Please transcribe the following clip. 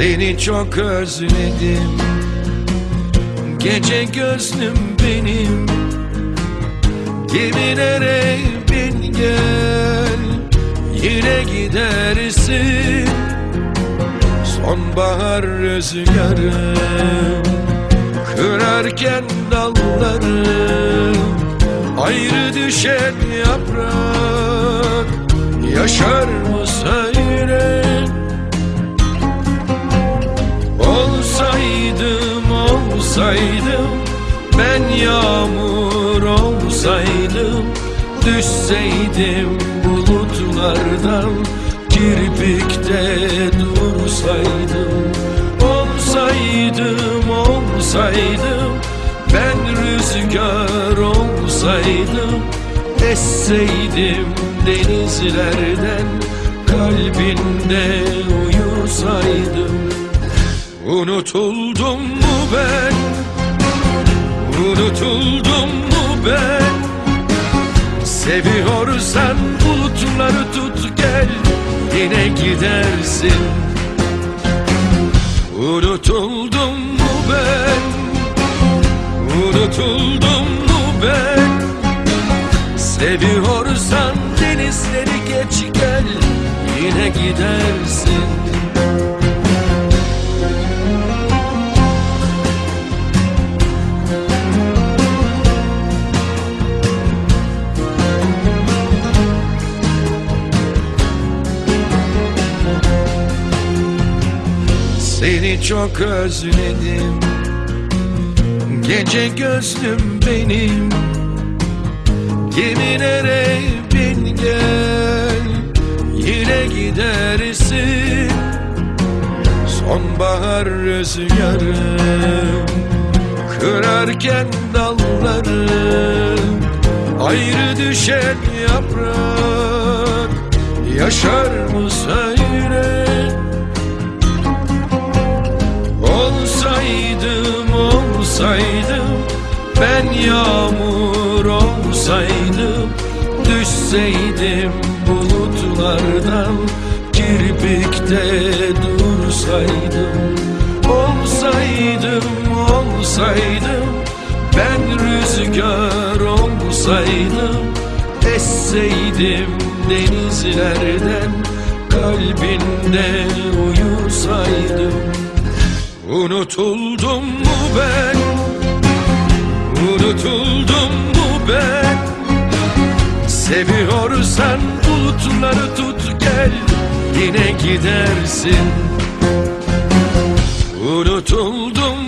Seni çok özledim. Gece gözlüm benim. Gemilere bin gel Yine gidersin. Sonbahar rüzgarı Kırarken dalları Ayrı düşen yaprak. Yaşar mı olsaydım Ben yağmur olsaydım Düşseydim bulutlardan Kirpikte dursaydım Olsaydım olsaydım Ben rüzgar olsaydım Esseydim denizlerden Kalbinde uyusaydım Unutuldum mu ben? Unutuldum mu ben? Seviyorsan bulutları tut gel Yine gidersin Unutuldum mu ben? Unutuldum mu ben? Seviyorsan denizleri geç gel Yine gidersin Seni çok özledim. Gece gözlüm benim. Gemilere bin gel Yine gidersin. Sonbahar rüzgarı Kırarken dalları Ayrı düşen yaprak Yaşar mı söyle olsaydım Ben yağmur olsaydım Düşseydim bulutlardan Kirpikte dursaydım. Olsaydım olsaydım Ben rüzgar olsaydım Esseydim denizlerden Kalbinde uyusaydım Unutuldum mu ben? Unutuldum mu ben? Seviyorsan bulutları tut gel Yine gidersin Unutuldum